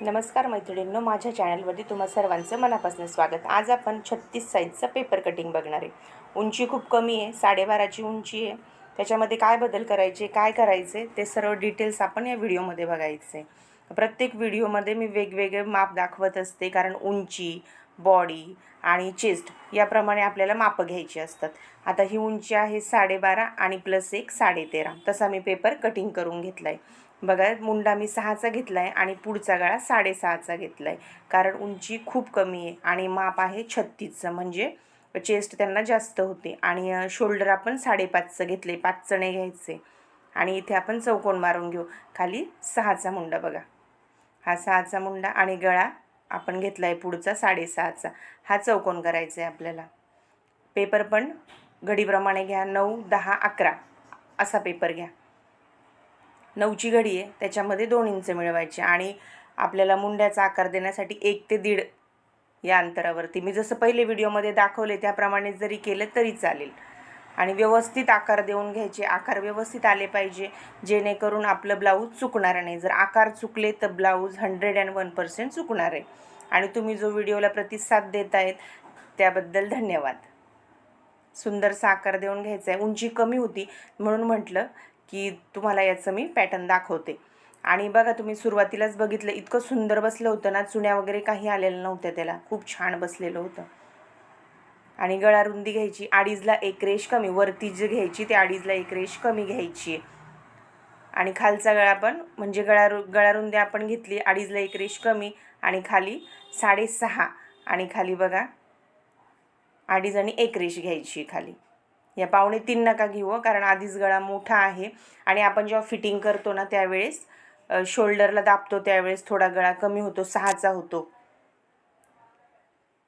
नमस्कार मैत्रिणींनो माझ्या चॅनलवरती तुम्हा सर्वांचं मनापासून स्वागत. आज आपण छत्तीस साईजचं पेपर कटिंग बघणार आहे. उंची खूप कमी आहे साडेबाराची उंची आहे. त्याच्यामध्ये काय बदल करायचे काय करायचे ते सर्व डिटेल्स आपण या व्हिडिओमध्ये बघायचे. प्रत्येक व्हिडिओमध्ये मी वेगवेगळे माप दाखवत असते कारण उंची बॉडी आणि चेस्ट याप्रमाणे आपल्याला मापं घ्यायची असतात. आता ही उंची आहे साडेबारा आणि प्लस एक साडेतेरा. तसा मी पेपर कटिंग करून घेतला आहे बघा मुंडा मी सहाचा घेतला आहे आणि पुढचा गळा साडेसहाचा घेतला आहे कारण उंची खूप कमी आहे आणि माप आहे छत्तीसचं. म्हणजे चेस्ट त्यांना जास्त होते. आणि शोल्डर आपण साडेपाचचं घेतले पाच चणे घ्यायचे. आणि इथे आपण चौकोन मारून घेऊ. खाली सहाचा मुंडा बघा. हा सहाचा मुंडा आणि गळा आपण घेतला आहे पुढचा साडेसहाचा. हा चौकोन करायचा आहे आपल्याला. पेपर पण घडीप्रमाणे घ्या. नऊ दहा अकरा. असा पेपर घ्या. नऊची घडी आहे त्याच्यामध्ये दोन इंच मिळवायचे आणि आपल्याला मुंड्याचा आकार देण्यासाठी एक ते दीड या अंतरावरती. मी जसं पहिले व्हिडिओमध्ये दाखवले त्याप्रमाणे जरी केलं तरी चालेल. आणि व्यवस्थित आकार देऊन घ्यायचे. आकार व्यवस्थित आले पाहिजे जेणेकरून आपलं ब्लाऊज चुकणार नाही. जर आकार चुकले तर blouse hundred and one percent चुकणार आहे. आणि तुम्ही जो व्हिडिओला प्रतिसाद देत आहेत त्याबद्दल धन्यवाद. सुंदरसा आकार देऊन घ्यायचा आहे. उंची कमी होती म्हणून म्हटलं की तुम्हाला याचं मी पॅटर्न दाखवते. आणि बघा तुम्ही सुरुवातीलाच बघितलं इतकं सुंदर बसलं होतं ना चुण्या वगैरे काही आलेलं नव्हत्या त्याला. खूप छान बसलेलं होतं. आणि गळा रुंदी घ्यायची अडीचला एक रेश कमी वरती जी घ्यायची ते अडीचला एक रेश कमी घ्यायची. आणि खालचा गळा पण म्हणजे गळा रु गळा रुंदी आपण घेतली अडीचला एक रेश कमी आणि खाली साडेसहा. आणि खाली बघा अडीच आणि एक रेश घ्यायची खाली. या पावणे तीन नका घेऊ कारण आधीच गळा मोठा आहे. आणि आपण जेव्हा फिटिंग करतो ना त्यावेळेस शोल्डरला दाबतो त्यावेळेस थोडा गळा कमी होतो सहाचा होतो.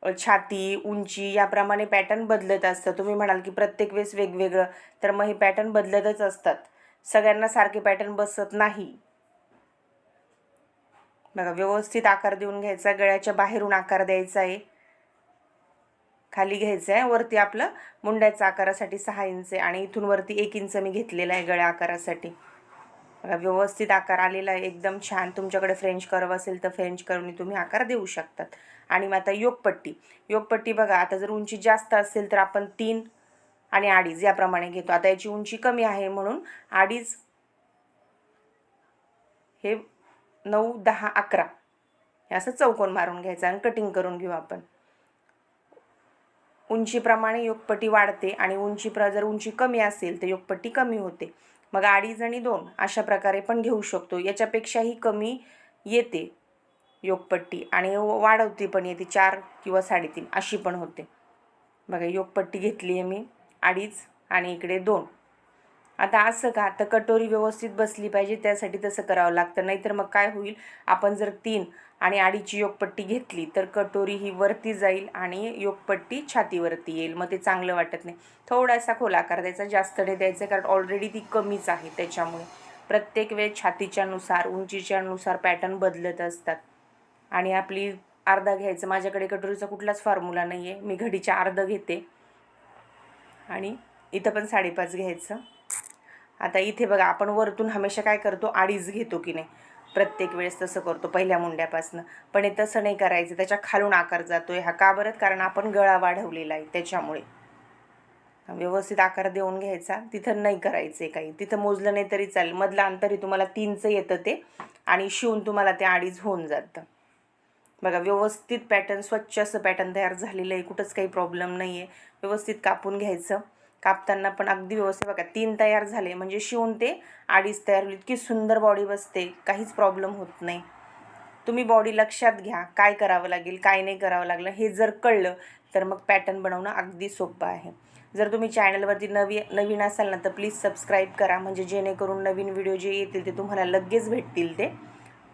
छाती उंची याप्रमाणे पॅटर्न बदलत असतं. तुम्ही म्हणाल की प्रत्येक वेळेस वेगवेगळं तर मग हे पॅटर्न बदलतच असतात. सगळ्यांना सारखे पॅटर्न बसत नाही. बघा व्यवस्थित आकार देऊन घ्यायचा गळ्याच्या बाहेरून आकार द्यायचा आहे. खाली घ्यायचं आहे वरती आपलं मुंड्याच्या आकारासाठी सहा इंच आहे आणि इथून वरती एक इंच मी घेतलेला आहे गळ्या आकारासाठी. बघा व्यवस्थित आकार आलेला आहे. एकदम छान. तुमच्याकडे फ्रेंच कर्व असेल तर फ्रेंच कर्वनी तुम्ही आकार देऊ शकतात. आणि मग आता योगपट्टी. योगपट्टी बघा आता जर उंची जास्त असेल तर आपण तीन आणि अडीच याप्रमाणे घेतो. आता याची उंची कमी आहे म्हणून अडीच हे नऊ दहा अकरा हे असं चौकोन मारून घ्यायचं आणि कटिंग करून घेऊ आपण. उंचीप्रमाणे योगपट्टी वाढते आणि उंची प्र जर उंची कमी असेल तर योगपट्टी कमी होते. मग अडीच आणि दोन अशा प्रकारे पण घेऊ शकतो. याच्यापेक्षाही कमी येते योगपट्टी आणि वाढवती पण येते. चार किंवा साडेतीन अशी पण होते. बघा योगपट्टी घेतली आहे मी. अडीच आणि इकडे दोन. आता असं का? तर कटोरी व्यवस्थित बसली पाहिजे त्यासाठी तसं करावं लागतं. नाहीतर मग काय होईल? आपण जर तीन आणि अडीची योगपट्टी घेतली तर कटोरी ही वरती जाईल आणि योगपट्टी छातीवरती येईल. मग ते चांगलं वाटत नाही. थोडासा खोल आकार द्यायचा जास्त नाही द्यायचं कारण ऑलरेडी ती कमीच आहे त्याच्यामुळे. प्रत्येक वेळ छातीच्यानुसार उंचीच्यानुसार पॅटर्न बदलत असतात. आणि आपली अर्धा घ्यायचं. माझ्याकडे कटोरीचा कुठलाच फॉर्म्युला नाही आहे मी घडीच्या अर्ध घेते. आणि इथं पण साडेपाच घ्यायचं. आता इथे बघा आपण वरतून हमेशा काय करतो अडीच घेतो की नाही? प्रत्येक वेळेस तसं करतो पहिल्या मुंड्यापासनं. पण हे तसं नाही करायचं त्याच्या खालून आकार जातो आहे हा का बरं? कारण आपण गळा वाढवलेला आहे त्याच्यामुळे. व्यवस्थित आकार देऊन घ्यायचा. तिथं नाही करायचं आहे काही. तिथं मोजलं नाही तरी चालेल. मधलं अंतरही तुम्हाला तीनचं येतं ते. आणि शिवून तुम्हाला ते अडीच होऊन जातं. बघा व्यवस्थित पॅटर्न स्वच्छ असं पॅटर्न तयार झालेलं आहे. कुठंच काही प्रॉब्लेम नाही आहे व्यवस्थित कापून घ्यायचं. कापताना पण अगदी व्यवस्थित बघा तीन तयार झाले. म्हणजे शिवून ते अडीच तयार होईल. इतकी सुंदर बॉडी बसते. काहीच प्रॉब्लेम होत नाही. तुम्ही बॉडी लक्षात घ्या काय करावं लागेल काय नाही करावं लागलं हे जर कळलं तर मग पॅटर्न बनवणं अगदी सोपं आहे. जर तुम्ही चॅनलवरती नवी नवीन असाल ना तर प्लीज सबस्क्राईब करा. म्हणजे जेणेकरून नवीन व्हिडिओ जे येतील ते तुम्हाला लगेच भेटतील ते.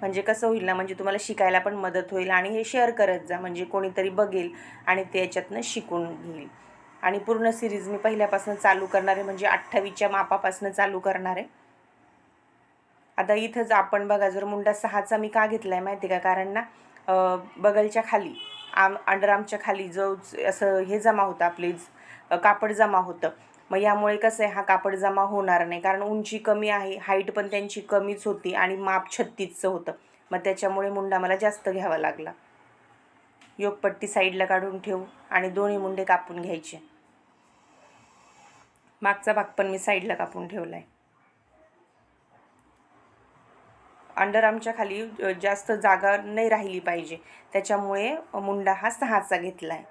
म्हणजे कसं होईल ना म्हणजे तुम्हाला शिकायला पण मदत होईल आणि हे शेअर करत जा. म्हणजे कोणीतरी बघेल आणि ते याच्यातनं शिकून घेईल. आणि पूर्ण सिरीज मी पहिल्यापासून चालू करणार आहे म्हणजे अठ्ठावीसच्या मापापासून चालू करणार आहे. आता इथंच आपण बघा जर मुंडा सहाचा मी का घेतला आहे माहिती का? कारण ना बगलच्या खाली आम अंडरआर्मच्या खाली जो असं हे जमा होतं आपले कापड जमा होतं. मग यामुळे कसं आहे हा कापड जमा होणार नाही. कारण उंची कमी आहे हाईट पण त्यांची कमीच होती आणि माप छत्तीसचं होतं. मग त्याच्यामुळे मुंडा मला जास्त घ्यावा लागला. योगपट्टी साईडला काढून ठेवू आणि दोन्ही मुंडे कापून घ्यायचे. मागचा भाग पण मी साईडला कापून ठेवला आहे अंडरआर्मच्या खाली जास्त जागा नाही राहिली पाहिजे. त्याच्यामुळे मुंडा हा सहाचा घेतला आहे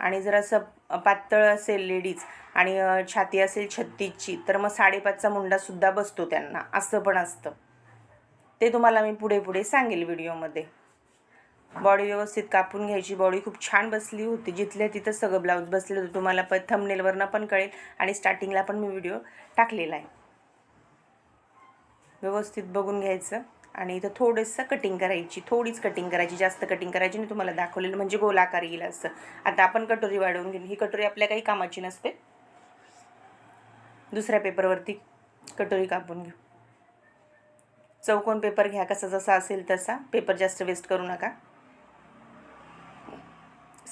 आणि जर असं पातळ असेल लेडीज आणि छाती असेल छत्तीसची तर मग साडेपाचचा मुंडासुद्धा बसतो त्यांना. असं पण असतं. ते तुम्हाला मी पुढे पुढे सांगेल व्हिडिओमध्ये. बॉडी व्यवस्थित कापून घ्यायची. बॉडी खूप छान बसली होती. जिथल्या तिथं सगळं ब्लाऊज बसले होतं. तुम्हाला प थमनेलवरनं पण कळेल आणि स्टार्टिंगला पण मी व्हिडिओ टाकलेला आहे. व्यवस्थित बघून घ्यायचं आणि इथं थोडंसं कटिंग करायची. थोडीच कटिंग करायची. जास्त कटिंग करायची आणि तुम्हाला दाखवलेलं म्हणजे गोलाकार येईल असं. आता आपण कटोरी वाढवून घेऊ. ही कटोरी आपल्या काही कामाची नसते. दुसऱ्या पेपरवरती कटोरी कापून घेऊ. चौकोन पेपर घ्या. कसा जसा असेल तसा. पेपर जास्त वेस्ट करू नका.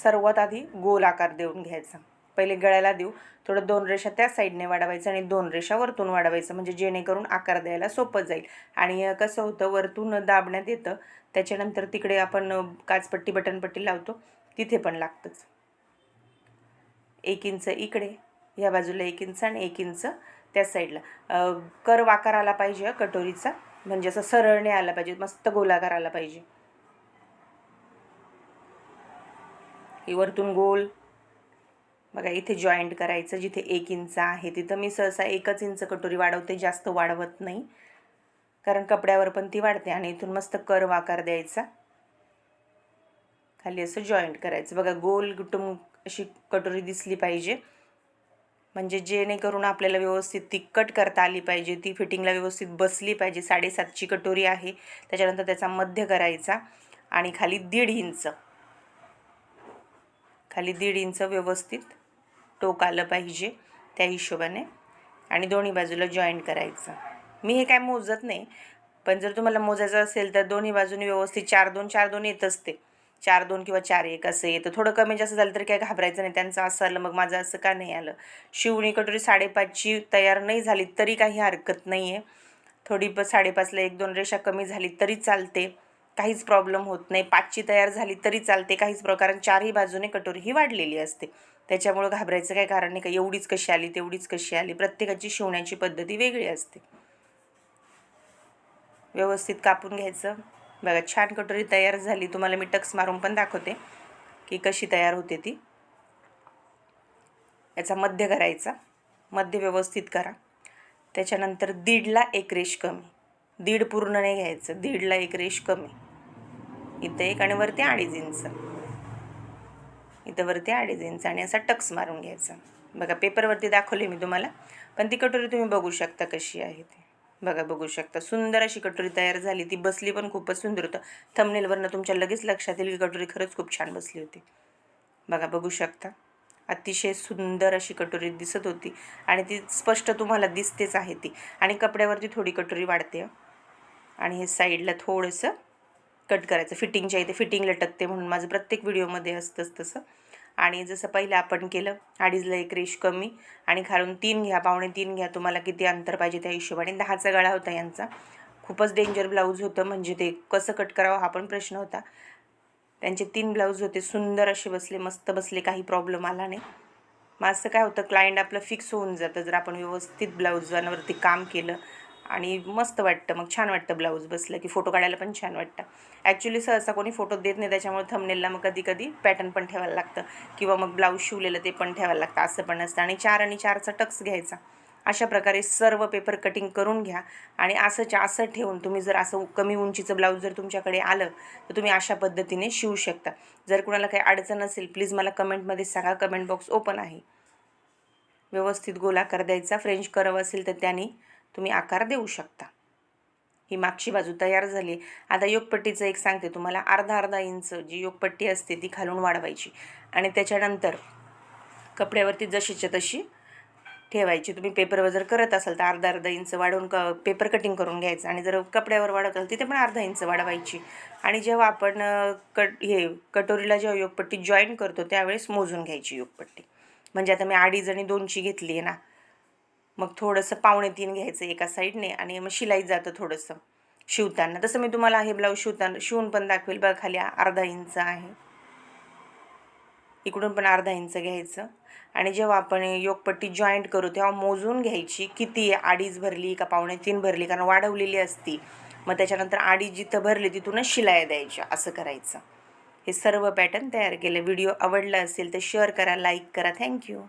सर्वात आधी गोल आकार देऊन घ्यायचा. पहिले गळ्याला देऊ. थोडं दोन रेषा त्या साईडने वाढवायचं आणि दोन रेषा वरतून वाढवायचं. म्हणजे जेणेकरून आकार द्यायला सोपं जाईल. आणि कसं होतं वरतून दाबण्यात येतं. त्याच्यानंतर तिकडे आपण काचपट्टी बटनपट्टी लावतो. तिथे पण लागतंच. एक इंच इकडे ह्या बाजूला एक इंच आणि एक इंच त्या साईडला. कर्व आकार आला पाहिजे कटोरीचा. म्हणजे असं सरळने आला पाहिजे मस्त गोलाकार आला पाहिजे. वरतून गोल. बघा इथे जॉईंट करायचं जिथे एक इंच आहे तिथं मी सहसा एकच इंच कटोरी वाढवते जास्त वाढवत नाही. कारण कपड्यावर पण ती वाढते आणि इथून मस्त कर वाकार द्यायचा. खाली असं जॉईंट करायचं. बघा गोल कुटुंब अशी कटोरी दिसली पाहिजे. म्हणजे जेणेकरून आपल्याला व्यवस्थित ती कट करता आली पाहिजे ती फिटिंगला व्यवस्थित बसली पाहिजे. साडेसातची कटोरी आहे त्याच्यानंतर त्याचा मध्य करायचा आणि खाली दीड इंच. खाली दीड इंच व्यवस्थित टोक आलं पाहिजे त्या हिशोबाने. आणि दोन्ही बाजूला जॉईंट करायचं. मी हे काय मोजत नाही पण जर तुम्हाला मोजायचं असेल तर दोन्ही बाजूने व्यवस्थित चार दोन चार दोन येत असते. चार दोन किंवा चार एक असं येतं. थोडं कमी जास्त झालं तरी काय घाबरायचं नाही. त्यांचं असं आलं मग माझं असं का नाही आलं? शिवणी कटोरी साडेपाचची तयार नाही झाली तरी काही हरकत नाही आहे थोडी प साडेपाचला एक दोन रेषा कमी झाली तरी चालते. काहीच प्रॉब्लेम होत नाही. पाचची तयार झाली तरी चालते. काहीच प्रॉब्लेम चारही बाजूने कटोरी ही वाढलेली असते. त्याच्यामुळं घाबरायचं काही कारण नाही का? एवढीच कशी आली तेवढीच कशी आली? प्रत्येकाची शिवण्याची पद्धती वेगळी असते. व्यवस्थित कापून घ्यायचं. बघा छान कटोरी तयार झाली. तुम्हाला मी टक्स मारून पण दाखवते की कशी तयार होते ती. याचा मध्य करायचा. मध्य व्यवस्थित करा. त्याच्यानंतर दीडला एक रेश कमी. दीड पूर्ण नाही घ्यायचं. दीडला एक रेश कमी. इथं एक आणि वरती अडीच इंच. इथं वरती अडीच इंच आणि असा टक्स मारून घ्यायचा. बघा पेपरवरती दाखवले मी तुम्हाला पण ती कटोरी तुम्ही बघू शकता कशी आहे ती. बघा बघू शकता. सुंदर अशी कटोरी तयार झाली. ती बसली पण खूपच सुंदर होतं. थंबनेलवरनं तुमच्या लगेच लक्षात येईल की कटोरी खरंच खूप छान बसली होती. बघा बघू शकता. अतिशय सुंदर अशी कटोरी दिसत होती आणि ती स्पष्ट तुम्हाला दिसतेच आहे ती. आणि कपड्यावरती थोडी कटोरी वाढते आणि हे साईडला थोडंसं कट करायचं फिटिंगच्या इथे फिटिंग लटकते म्हणून माझं प्रत्येक व्हिडिओमध्ये असतंच तसं. आणि जसं पहिलं आपण केलं अडीचला एक रेश कमी आणि खालून तीन घ्या पावणे तीन घ्या तुम्हाला किती अंतर पाहिजे त्या हिशोबाने. दहाचा गळा होता यांचा. खूपच डेंजर ब्लाऊज होतं म्हणजे ते कसं कट करावं हा पण प्रश्न होता. त्यांचे तीन ब्लाऊज होते सुंदर असे बसले मस्त बसले काही प्रॉब्लेम आला नाही. मग असं काय होतं क्लायंट आपलं फिक्स होऊन जातं. जर आपण व्यवस्थित ब्लाऊजांवरती काम केलं आणि मस्त वाटतं मग छान वाटतं ब्लाऊज बसलं की फोटो काढायला पण छान वाटतं. ॲक्च्युली सहसा कोणी फोटो देत नाही त्याच्यामुळे थंबनेलला मग कधी कधी पॅटर्न पण ठेवायला लागतं. किंवा मग ब्लाऊज शिवलेलं ते पण ठेवायला लागतं असं पण असतं. आणि चार आणि चारचा टक्स घ्यायचा. अशा प्रकारे सर्व पेपर कटिंग करून घ्या. आणि असंच्या असं ठेवून तुम्ही जर असं कमी उंचीचं ब्लाऊज जर तुमच्याकडे आलं तर तुम्ही अशा पद्धतीने शिवू शकता. जर कुणाला काही अडचण असेल प्लीज मला कमेंटमध्ये सांगा. कमेंट बॉक्स ओपन आहे. व्यवस्थित गोलाकार द्यायचा. फ्रेंच करव असेल तर त्याने तुम्ही आकार देऊ शकता. ही मागची बाजू तयार झाली. आता योगपट्टीचं एक सांगते तुम्हाला. अर्धा अर्धा इंच जी योगपट्टी असते ती खालून वाढवायची. आणि त्याच्यानंतर कपड्यावरती जशीच्या तशी ठेवायची. तुम्ही पेपरवर जर करत असाल तर अर्धा अर्धा इंच वाढवून क पेपर कटिंग करून घ्यायचं. आणि जर कपड्यावर वाढवत असाल तिथे पण अर्धा इंच वाढवायची. आणि जेव्हा आपण कट हे कटोरीला जेव्हा योगपट्टी जॉईन करतो त्यावेळेस मोजून घ्यायची योगपट्टी. म्हणजे आता मी अडीच आणि दोनची घेतली आहे ना. मग थोडंसं पावणे तीन घ्यायचं एका साईडने आणि मग शिलाई जातं थोडंसं शिवताना. तसं मी तुम्हाला हे ब्लाऊज शिवताना शिवून पण दाखवेल बघा खाली अर्धा इंच आहे. इकडून पण अर्धा इंच घ्यायचं. आणि जेव्हा आपण योगपट्टी जॉईंट करू तेव्हा मोजून घ्यायची किती आहे अडीच भरली का पावणे तीन भरली कारण वाढवलेली असती. मग त्याच्यानंतर अडीच जिथं भरली तिथूनच शिलाया द्यायच्या असं करायचं. हे सर्व पॅटर्न तयार केलं. व्हिडिओ आवडला असेल तर शेअर करा लाईक करा. थँक्यू